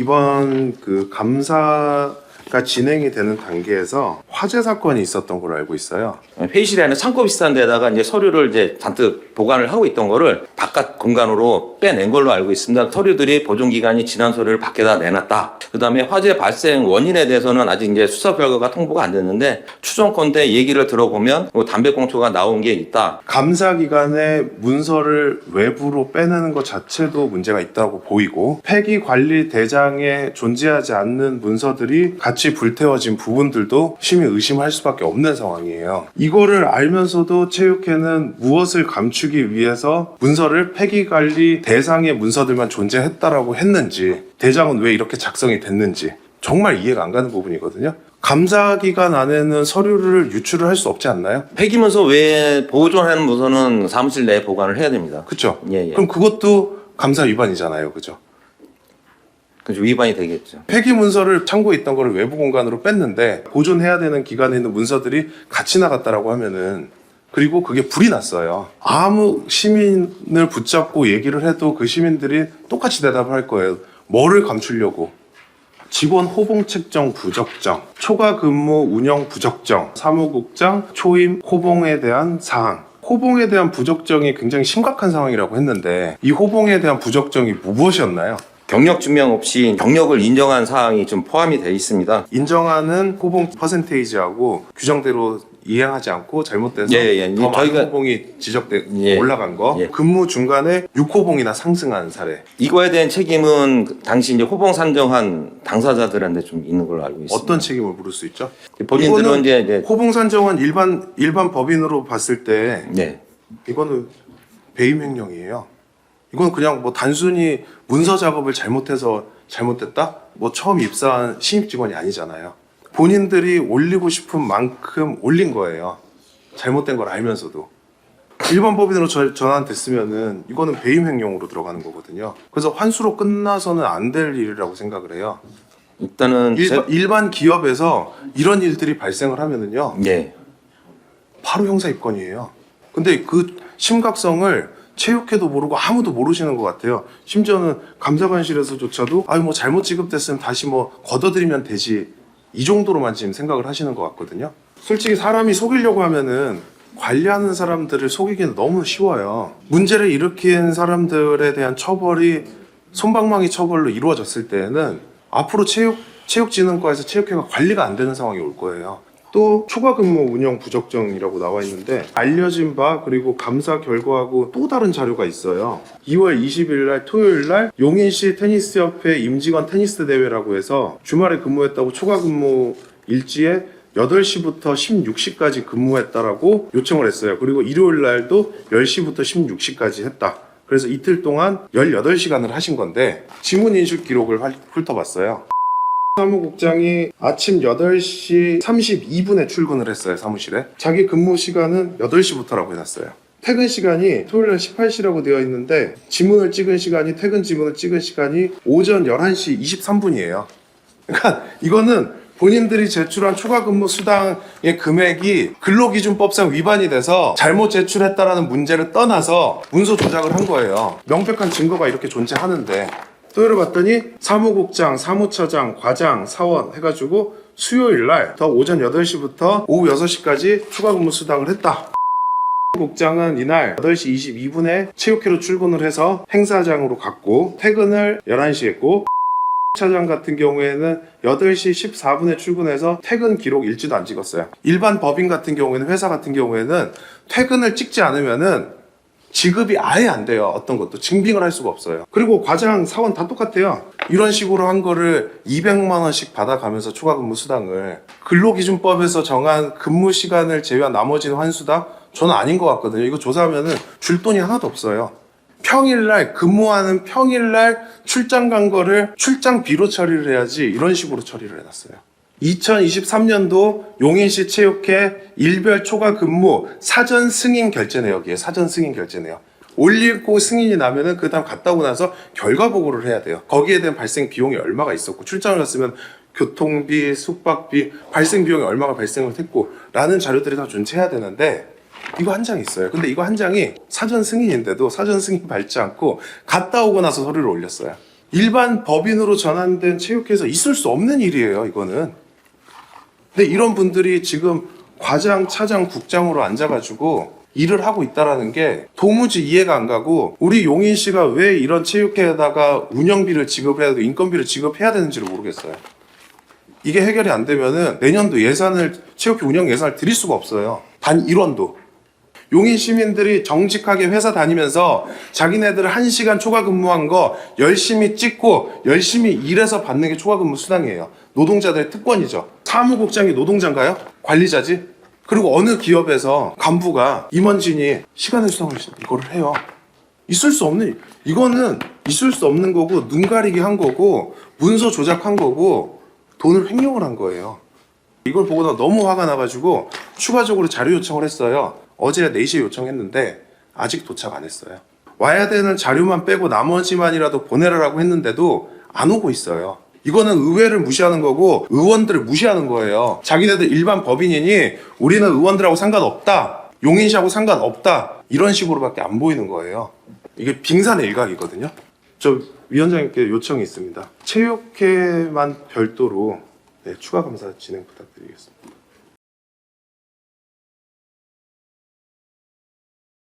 이번 그 감사 가 진행이 되는 단계에서 화재 사건이 있었던 걸로 알고 있어요. 회의실에 하는 창고 비슷한 데다가 이제 서류를 이제 잔뜩 보관을 하고 있던 거를 바깥 공간으로 빼낸 걸로 알고 있습니다. 서류들이 보존 기간이 지난 서류를 밖에다 내놨다. 그다음에 화재 발생 원인에 대해서는 아직 이제 수사 결과가 통보가 안 됐는데 추정컨대 얘기를 들어보면 뭐 담배꽁초가 나온 게 있다. 감사 기간에 문서를 외부로 빼내는 것 자체도 문제가 있다고 보이고 폐기 관리 대장에 존재하지 않는 문서들이 같이 불태워진 부분들도 심히 의심할 수밖에 없는 상황이에요. 이거를 알면서도 체육회는 무엇을 감추기 위해서 문서를 폐기 관리 대상의 문서들만 존재했다라고 했는지 대장은 왜 이렇게 작성이 됐는지 정말 이해가 안 가는 부분이거든요. 감사 기간 안에는 서류를 유출을 할 수 없지 않나요? 폐기문서 외에 보존하는 문서는 사무실 내에 보관을 해야 됩니다. 그렇죠. 예, 예. 그럼 그것도 감사 위반이잖아요. 그죠? 그죠 위반이 되겠죠. 폐기 문서를 창고에 있던 거를 외부 공간으로 뺐는데 보존해야 되는 기간에 있는 문서들이 같이 나갔다라고 하면은 그리고 그게 불이 났어요. 아무 시민을 붙잡고 얘기를 해도 그 시민들이 똑같이 대답을 할 거예요. 뭐를 감추려고? 직원 호봉 책정 부적정, 초과 근무 운영 부적정, 사무국장 초임 호봉에 대한 사항. 호봉에 대한 부적정이 굉장히 심각한 상황이라고 했는데 이 호봉에 대한 부적정이 무엇이었나요? 경력 증명 없이 경력을 인정한 사항이 좀 포함이 되어 있습니다. 인정하는 호봉 퍼센테이지하고 규정대로 이행하지 않고 잘못돼서 예, 예. 더 많은 저희가- 호봉이 지적돼 예. 올라간 거 예. 근무 중간에 6호봉이나 상승한 사례 이거에 대한 책임은 그 당시 이제 호봉 산정한 당사자들한테 좀 있는 걸로 알고 있습니다. 어떤 책임을 물을 수 있죠? 본인들은 이거는 이제 이제 호봉 산정은 일반 일반 법인으로 봤을 때 네. 이거는 배임 횡령이에요. 이건 그냥 뭐 단순히 문서 작업을 잘못해서 잘못됐다? 뭐 처음 입사한 신입 직원이 아니잖아요. 본인들이 올리고 싶은 만큼 올린 거예요. 잘못된 걸 알면서도. 일반 법인으로 저- 전환됐으면은 이거는 배임 횡령으로 들어가는 거거든요. 그래서 환수로 끝나서는 안 될 일이라고 생각을 해요. 일단은 제- 일반, 일반 기업에서 이런 일들이 발생을 하면은요. 예. 바로 형사 입건이에요. 근데 그 심각성을 체육회도 모르고 아무도 모르시는 것 같아요. 심지어는 감사관실에서조차도 아유 뭐 잘못 지급됐으면 다시 뭐 걷어들이면 되지 이 정도로만 지금 생각을 하시는 것 같거든요. 솔직히 사람이 속이려고 하면은 관리하는 사람들을 속이기는 너무 쉬워요. 문제를 일으킨 사람들에 대한 처벌이 손방망이 처벌로 이루어졌을 때에는 앞으로 체육 체육진흥과에서 체육회가 관리가 안 되는 상황이 올 거예요. 또 초과 근무 운영 부적정이라고 나와 있는데 알려진 바 그리고 감사 결과하고 또 다른 자료가 있어요. 2월 20일 날 토요일 날 용인시 테니스협회 임직원 테니스 대회라고 해서 주말에 근무했다고 초과 근무 일지에 8시부터 16시까지 근무했다라고 요청을 했어요. 그리고 일요일 날도 10시부터 16시까지 했다. 그래서 이틀 동안 18시간을 하신 건데 지문 인출 기록을 활- 훑어봤어요. 사무국장이 아침 8시 32분에 출근을 했어요, 사무실에. 자기 근무 시간은 8시부터라고 해놨어요. 퇴근 시간이 토요일 날 18시라고 되어 있는데 지문을 찍은 시간이 퇴근 지문을 찍은 시간이 오전 11시 23분이에요. 그러니까 이거는 본인들이 제출한 초과 근무 수당의 금액이 근로기준법상 위반이 돼서 잘못 제출했다라는 문제를 떠나서 문서 조작을 한 거예요. 명백한 증거가 이렇게 존재하는데 토요일에 봤더니 사무국장, 사무처장, 과장, 사원 해가지고 수요일 날 더 오전 8시부터 오후 6시까지 추가 근무 수당을 했다. 국장은 이날 8시 22분에 체육회로 출근을 해서 행사장으로 갔고 퇴근을 11시 했고 차장 같은 경우에는 8시 14분에 출근해서 퇴근 기록 일지도 안 찍었어요. 일반 법인 같은 경우에는 회사 같은 경우에는 퇴근을 찍지 않으면은 지급이 아예 안 돼요. 어떤 것도 증빙을 할 수가 없어요. 그리고 과장, 사원 다 똑같아요. 이런 식으로 한 거를 200만 원씩 받아가면서 초과 근무 수당을 근로기준법에서 정한 근무 시간을 제외한 나머지는 환수다? 저는 아닌 것 같거든요. 이거 조사하면은 줄 돈이 하나도 없어요. 평일날 근무하는 평일날 출장 간 거를 출장비로 처리를 해야지 이런 식으로 처리를 해놨어요. 2023년도 용인시 체육회 일별 초과 근무 사전 승인 결제 내역이에요. 사전 승인 결제 내역. 올리고 승인이 나면은 그 다음 갔다 오고 나서 결과 보고를 해야 돼요. 거기에 대한 발생 비용이 얼마가 있었고 출장을 갔으면 교통비, 숙박비, 발생 비용이 얼마가 발생을 했고 라는 자료들이 다 존재해야 되는데 이거 한 장 있어요. 근데 이거 한 장이 사전 승인인데도 사전 승인 밟지 않고 갔다 오고 나서 서류를 올렸어요. 일반 법인으로 전환된 체육회에서 있을 수 없는 일이에요, 이거는. 근데 이런 분들이 지금 과장, 차장, 국장으로 앉아가지고 일을 하고 있다라는 게 도무지 이해가 안 가고 우리 용인 씨가 왜 이런 체육회에다가 운영비를 지급해야 되고 인건비를 지급해야 되는지를 모르겠어요. 이게 해결이 안 되면은 내년도 예산을 체육회 운영 예산을 드릴 수가 없어요. 단 1원도. 용인 시민들이 정직하게 회사 다니면서 자기네들 한 시간 초과 근무한 거 열심히 찍고 열심히 일해서 받는 게 초과 근무 수당이에요. 노동자들의 특권이죠. 사무국장이 노동자인가요? 관리자지? 그리고 어느 기업에서 간부가 임원진이 시간의 수당을 이거를 해요. 있을 수 없는 일. 이거는 있을 수 없는 거고 눈 가리기 한 거고 문서 조작한 거고 돈을 횡령을 한 거예요. 이걸 보고 나 너무 화가 나가지고 추가적으로 자료 요청을 했어요. 어제 4시에 요청했는데 아직 도착 안 했어요. 와야 되는 자료만 빼고 나머지만이라도 보내라라고 했는데도 안 오고 있어요. 이거는 의회를 무시하는 거고 의원들을 무시하는 거예요. 자기네들 일반 법인이니 우리는 의원들하고 상관없다. 용인시하고 상관없다. 이런 식으로밖에 안 보이는 거예요. 이게 빙산의 일각이거든요. 저 위원장님께 요청이 있습니다. 체육회만 별도로 네, 추가 감사 진행 부탁드리겠습니다.